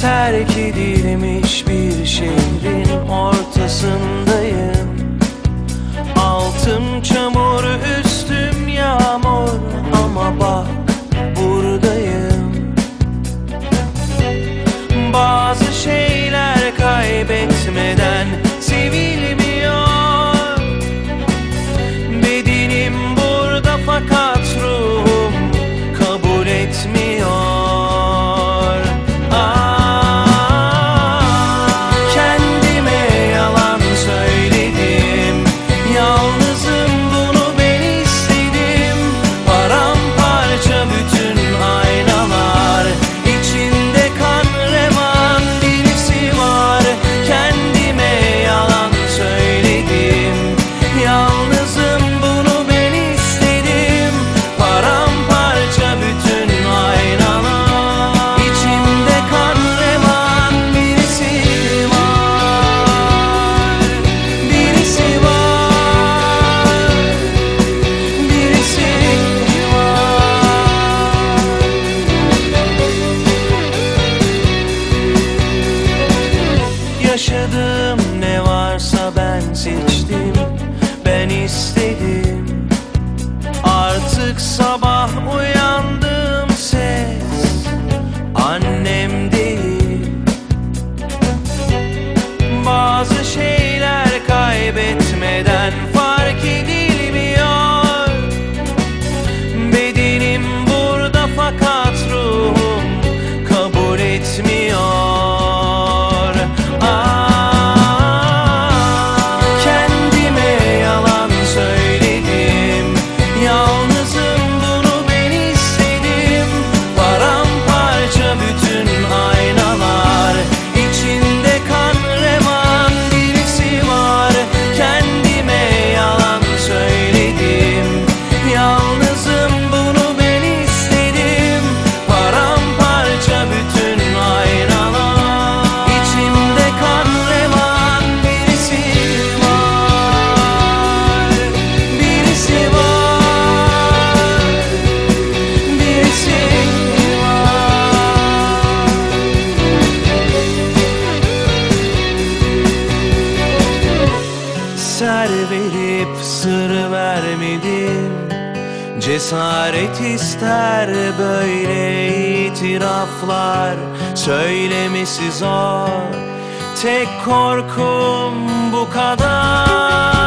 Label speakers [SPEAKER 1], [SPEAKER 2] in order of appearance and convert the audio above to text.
[SPEAKER 1] terk edilmiş bir şehrin ortasındayım. Altım çamur üstüm yağmur ama bak buradayım. Bazı şey için Cesaret ister böyle itiraflar. Söylemesi zor. Tek korkum bu kadar.